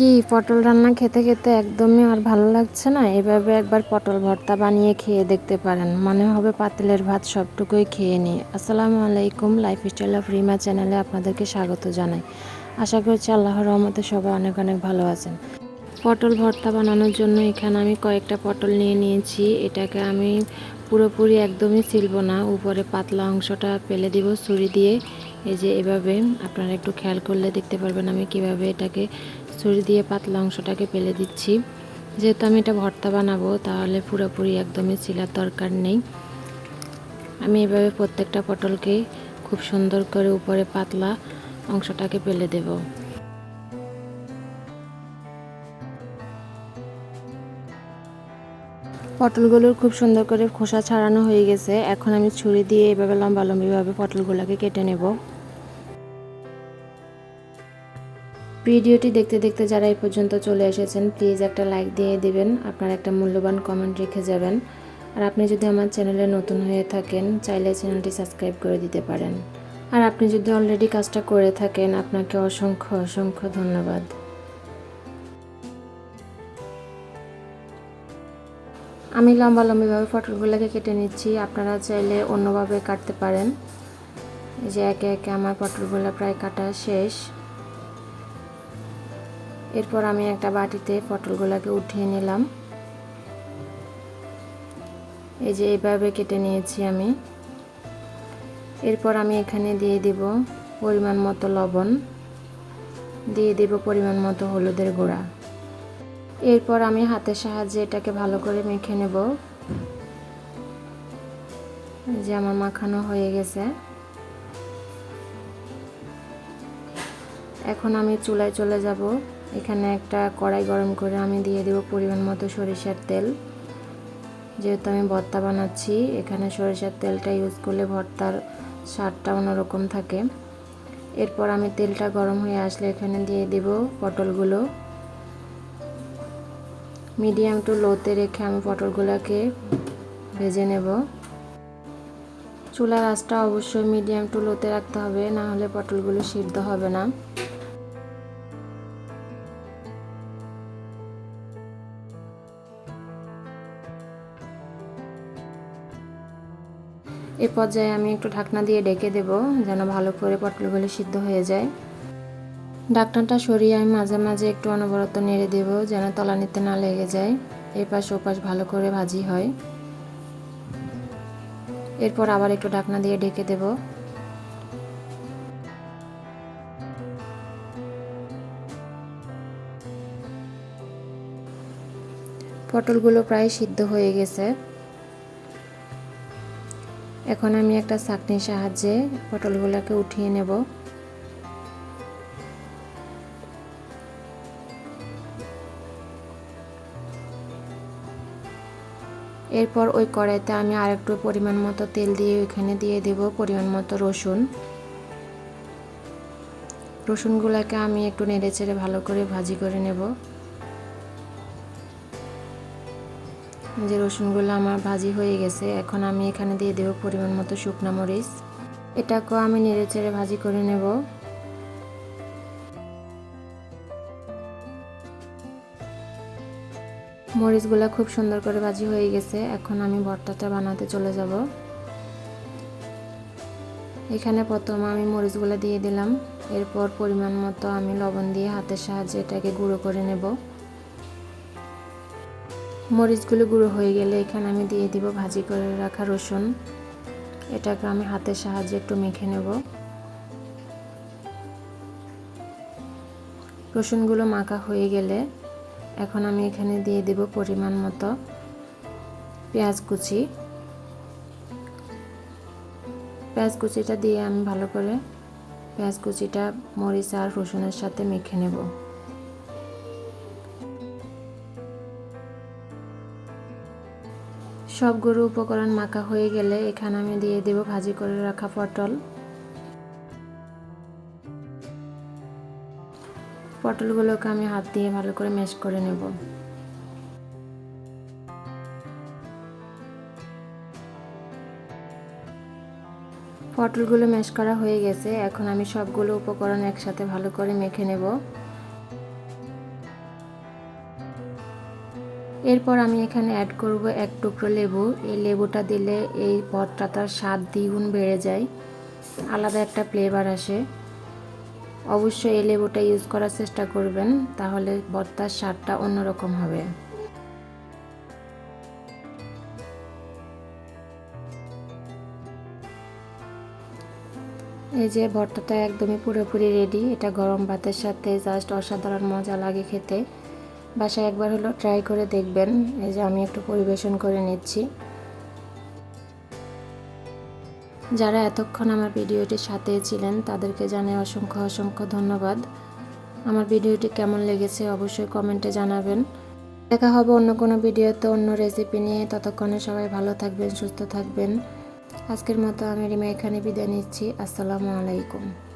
কি পটল রান্না খেতে খেতে একদমই আর ভালো লাগছে না? এভাবে একবার পটল ভর্তা বানিয়ে খেয়ে দেখতে পারেন। মনে হবে পাতিলের ভাত সবটুকুই খেয়ে নিই। আসসালামু আলাইকুম লাইফ স্টাইল অফ রিমা চ্যানেলে আপনাদেরকে স্বাগত জানাই। আশা করছি আল্লাহর রহমতে সবাই অনেক অনেক ভালো আছেন। পটল ভর্তা বানানোর জন্য এখানে আমি কয়েকটা পটল নিয়ে নিয়েছি। এটাকে আমি পুরোপুরি একদমই ছিলব না। উপরে পাতলা অংশটা ফেলে দিব ছুরি দিয়ে। এই যে এভাবে আপনারা একটু খেয়াল করলে দেখতে পারবেন আমি কীভাবে এটাকে ছুরি দিয়ে পাতলা অংশটাকে পেলে দিচ্ছি। যেহেতু আমি এটা ভর্তা বানাবো, তাহলে পুরোপুরি একদমই চিলার দরকার নেই। আমি এভাবে প্রত্যেকটা পটলকে খুব সুন্দর করে উপরে পাতলা অংশটাকে ফেলে দেবো। পটলগুলোর খুব সুন্দর করে খোসা ছাড়ানো হয়ে গেছে। এখন আমি ছুরি দিয়ে এভাবে লম্বা লম্বিভাবে পটলগুলোকে কেটে নেব। ভিডিওটি দেখতে দেখতে যারা এই পর্যন্ত চলে এসেছেন প্লিজ একটা লাইক দিয়ে দিবেন, আপনার একটা মূল্যবান কমেন্ট রেখে যাবেন। আর আপনি যদি আমার চ্যানেলে নতুন হয়ে থাকেন, চাইলে চ্যানেলটি সাবস্ক্রাইব করে দিতে পারেন। আর আপনি যদি অলরেডি কাজটা করে থাকেন, আপনাকে অসংখ্য অসংখ্য ধন্যবাদ। আমি লম্বা লম্বিভাবে পটলগুলোকে কেটে নিচ্ছি। আপনারা চাইলে অন্যভাবে কাটতে পারেন। যে একে একে আমার পটলগুলো প্রায় কাটা শেষ। এরপর আমি একটা বাটিতে পটলগুলোকে উঠিয়ে নিলাম। এই যে এইভাবে কেটে নিয়েছি আমি। এরপর আমি এখানে দিয়ে দিব পরিমাণ মতো লবণ। দিয়ে দিব পরিমাণ মতো হলুদের গুঁড়া। এরপর আমি হাতের সাহায্যে এটাকে ভালো করে মেখে নেব। যে আমার মাখানো হয়ে গেছে। এখন আমি চুলায় চলে যাব। এখানে একটা কড়াই গরম করে আমি দিয়ে দেব পরিমাণ মতো সরিষার তেল। যেহেতু আমি ভর্তা বানাচ্ছি, এখানে সরিষার তেলটা ইউজ করলে ভর্তার স্বাদটা অন্যরকম থাকে। এরপর আমি তেলটা গরম হয়ে আসলে এখানে দিয়ে দেব পটলগুলো। মিডিয়াম টু লোতে রেখে আমি পটলগুলোকে ভেজে নেব। চুলার আঁচটা অবশ্যই মিডিয়াম টু লোতে রাখতে হবে, না হলে পটলগুলো সিদ্ধ হবে না। এ পর্যায়ে আমি একটু ঢাকনা দিয়ে ডেকে দেব, যেন ভালো করে পটলগুলো সিদ্ধ হয়ে যায়। ডাকনাটা সরিয়ে আমি মাঝে মাঝে একটু অনবরত নেড়ে দেব, যেন তলানিতে না লেগে যায়। এপাশ ওপাশ ভালো করে ভাজি হয়। এরপর আবার একটু ঢাকনা দিয়ে ঢেকে দেব। পটলগুলো প্রায় সিদ্ধ হয়ে গেছে। এখন আমি একটা চাকনির সাহায্যে পটলগুলোকে উঠিয়ে নেব। এরপর ওই কড়াইতে আমি আরেকটু পরিমাণ মতো তেল দিয়ে ওইখানে দিয়ে দেব পরিমাণ মতো রসুন। রসুনগুলোকে আমি একটু নেড়ে চেড়ে ভালো করে ভাজি করে নেব। যে রসুনগুলো আমার ভাজি হয়ে গেছে, এখন আমি এখানে দিয়ে দেব পরিমাণ মতো শুকনা মরিচ। এটাকেও আমি নেড়ে চেড়ে ভাজি করে নেব। মরিচগুলো খুব সুন্দর করে ভাজি হয়ে গেছে, এখন আমি ভর্তাটা বানাতে চলে যাব। এখানে প্রথম আমি মরিচগুলো দিয়ে দিলাম, এরপর পরিমাণ মতো আমি লবণ দিয়ে হাতের সাহায্যে এটাকে গুঁড়ো করে নেব। মরিচগুলো গুঁড়ো হয়ে গেলে এখানে আমি দিয়ে দিব ভাজি করে রাখা রসুন। এটাকে আমি হাতের সাহায্যে একটু মেখে নেব। রসুনগুলো মাখা হয়ে গেলে এখন আমি এখানে দিয়ে দেব পরিমাণ মতো পেঁয়াজ কুচি। পেঁয়াজ কুচিটা দিয়ে আমি ভালো করে পেঁয়াজ কুচিটা, মরিচ আর রসুনের সাথে মেখে নেব। সবগুলো উপকরণ মাখা হয়ে গেলে এখানে আমি দিয়ে দেব ভাজি করে রাখা পটল। পটলগুলোকে আমি হাত দিয়ে ভালো করে ম্যাশ করে নেব। পটলগুলো ম্যাশ করা হয়ে গেছে, এখন আমি সবগুলো উপকরণ একসাথে ভালো করে মেখে নেব। এরপর আমি এখানে অ্যাড করব এক টুকরো লেবু। এই লেবুটা দিলে এই পদটা তার স্বাদ দ্বিগুণ বেড়ে যায়। আলাদা একটা ফ্লেভার আসে। অবশ্যই এই লেবুটা ইউজ করার চেষ্টা করবেন, তাহলে ভর্তার স্বাদটা অন্যরকম হবে। এই যে ভর্তাটা একদমই পুরোপুরি রেডি এটা গরম ভাতের সাথে জাস্ট অসাধারণ মজা লাগে খেতে। বাসায় একবার হলো ট্রাই করে দেখবেন। এই যে আমি একটু পরিবেশন করে নিচ্ছি। যারা এতক্ষণ আমার ভিডিওটির সাথে ছিলেন, তাদেরকে জানাই অসংখ্য অসংখ্য ধন্যবাদ। আমার ভিডিওটি কেমন লেগেছে অবশ্যই কমেন্টে জানাবেন। দেখা হবে অন্য কোনো ভিডিওতে অন্য রেসিপি নিয়ে। ততক্ষণে সবাই ভালো থাকবেন, সুস্থ থাকবেন। আজকের মতো আমি রিমা এখানে বিদায় নিচ্ছি। আসসালামু আলাইকুম।